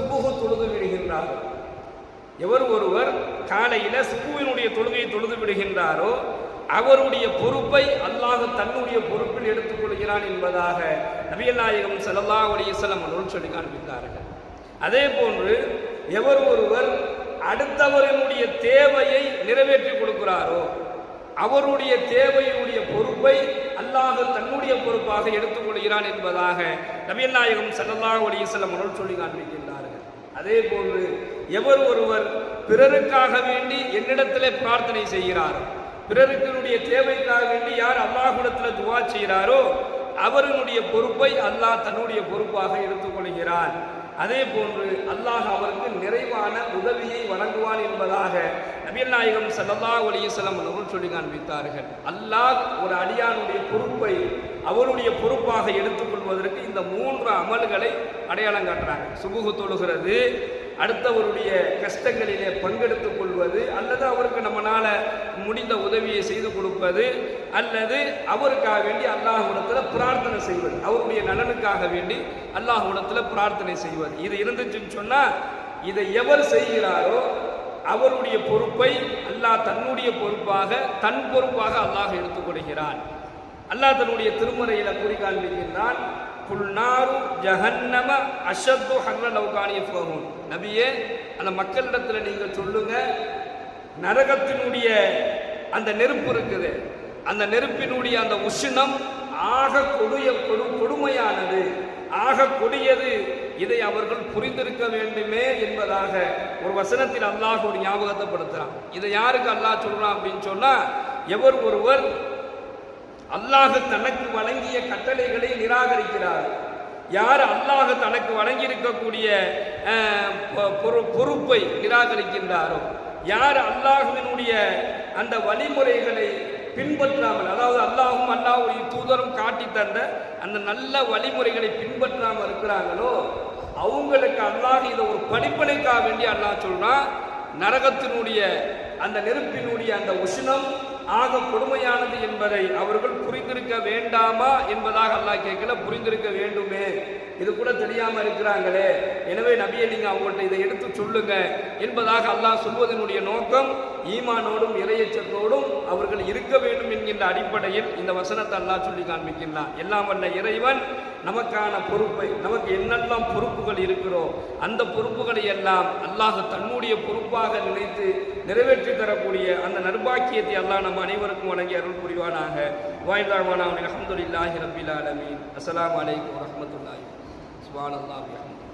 சுபுகு தொழுது விடுகின்றார்கள் எவர் ஒருவர் காலையில சுபுவினுடைய தொழுகையை தொழுது விடுகின்றாரோ அவருடைய பொறுப்பை அல்லாஹ் தன்னுடைய பொறுப்பில் எடுத்துக்கொள்கிறான் என்பதாக நபியநாயகம் செல்லல்லா உடைய அலைஹி சொல்லி காண்பித்தார்கள். அதே போன்று எவர் ஒருவர் அடுத்தவரினுடைய தேவையை நிறைவேற்றி கொடுக்கிறாரோ அவருடைய தேவையினுடைய பொறுப்பை அல்லாஹ் தன்னுடைய பொறுப்பாக எடுத்துக்கொள்கிறான் என்பதாக நபிகள் நாயகம் ஸல்லல்லாஹு அலைஹி அவர்கள் சொல்லி காண்பிக்கின்றார்கள். அதே போன்று எவர் ஒருவர் பிறருக்காக வேண்டி என்னிடத்திலே பிரார்த்தனை செய்கிறாரோ பிறருக்கினுடைய தேவைக்காக வேண்டி யார் அல்லாஹுடத்தில் துவா செய்கிறாரோ அவர்களுடைய பொறுப்பை அல்லாஹ் தன்னுடைய பொறுப்பாக எடுத்துக்கொள்கிறார் அதே போன்று அல்லாஹ் அவருக்கு நிறைவான உதவியை வழங்குவான் என்பதாக நபியல் நாயகம் சல்லா அலைஹி அவர்கள் சொல்லி காண்பித்தார்கள். அல்லாஹ் ஒரு அடியானுடைய பொறுப்பை அவருடைய பொறுப்பாக எடுத்துக்கொள்வதற்கு இந்த மூன்று அமல்களை அடையாளம் காட்டுறாங்க. சுபுகு தொழுகிறது அடுத்தவருடைய கஷ்டங்களிலே பங்கெடுத்துக் கொள்வது அல்லது அவருக்கு நம்மளால் முடிந்த உதவியை செய்து கொடுப்பது அல்லது அவருக்காக வேண்டி அல்லாஹுடத்தில் பிரார்த்தனை செய்வது அவருடைய நலனுக்காக வேண்டி அல்லாஹுடத்தில் பிரார்த்தனை செய்வது. இது இருந்துச்சுன்னு சொன்னால் இதை எவர் செய்கிறாரோ அவருடைய பொறுப்பை அல்லாஹ் தன்னுடைய பொறுப்பாக தன் பொறுப்பாக அல்லாஹ் எடுத்துக்கொள்கிறான் அல்லாஹ் தன்னுடைய திருமறையில் குறி காண்பிக்கின்றான் குல்நாரு ஜஹன்னம அஷத்து ஹர்ர லவ்கானிய போகும் நபியே அந்த மக்களிடத்தில் நீங்கள் சொல்லுங்க. நரகத்தினுடைய அந்த நெருப்பு இருக்குது. அந்த நெருப்பினுடைய அந்த உஷ்ணம் ஆக கொடிய கொடு கொடுமையானது. ஆக கொடியது இதை அவர்கள் புரிந்திருக்க வேண்டுமே என்பதாக ஒரு வசனத்தில் அல்லாஹ் ஒரு ஞாபகத்தைப்படுத்துகிறான் இதை யாருக்கு அல்லாஹ் சொல்றான் அப்படின்னு சொன்னா எவர் ஒருவர் அல்லாஹ் தனக்கு வழங்கிய கட்டளைகளை நிராகரிக்கிறார். யார் அல்லாஹ் தனக்கு வழங்கியிருக்கக்கூடிய பொறுப்பை நிராகரிக்கின்றாரோ யார் அல்லாஹுவினுடைய அந்த வழிமுறைகளை பின்பற்றாமல் அதாவது அல்லாஹும் அல்லாஹுடைய தூதரும் காட்டி தந்த அந்த நல்ல வழிமுறைகளை பின்பற்றாமல் இருக்கிறாங்களோ அவங்களுக்கு அல்லாஹ் இதை ஒரு படிப்பனைக்காக வேண்டி அல்லாஹ் சொல்றான். நரகத்தினுடைய அந்த நெருப்பினுடைய அந்த உஷ்ணம் ஆக கொடுமையானது என்பதை அவர்கள் புரிந்திருக்க வேண்டாமா என்பதாக அல்லாஹ் கேட்கல. புரிந்திருக்க வேண்டுமே. இது கூட தெரியாம இருக்கிறாங்களே. எனவே நபியை நீங்க அவங்கள்ட்ட இதை எடுத்து சொல்லுங்க என்பதாக அல்லாஹ் சொல்வதனுடைய நோக்கம் ஈமானோடும் இறையச்சத்தோடும் அவர்கள் இருக்க வேண்டும் என்கின்ற அடிப்படையில் இந்த வசனத்தை அல்லாஹ் சொல்லி காண்பிக்கின்றான். எல்லாம் வல்ல இறைவன் நமக்கான பொறுப்பை நமக்கு என்னெல்லாம் பொறுப்புகள் இருக்கிறோ அந்த பொறுப்புகளை எல்லாம் அல்லாஹ் தன்னுடைய பொறுப்பாக நினைத்து நிறைவேற்றி தரக்கூடிய அந்த நர்பாக்கியத்தை அல்லாஹ் நம்ம அனைவருக்கும் வழங்கி அருள் புரிவானாக. வாய்தாவான அஹமதுல்லாஹி ரபில் ஆலமீன். அஸ்லாம் அலைக்கும் வரமத்துல்லாஹி சுப்ஹானல்லாஹி அல்லாஹ்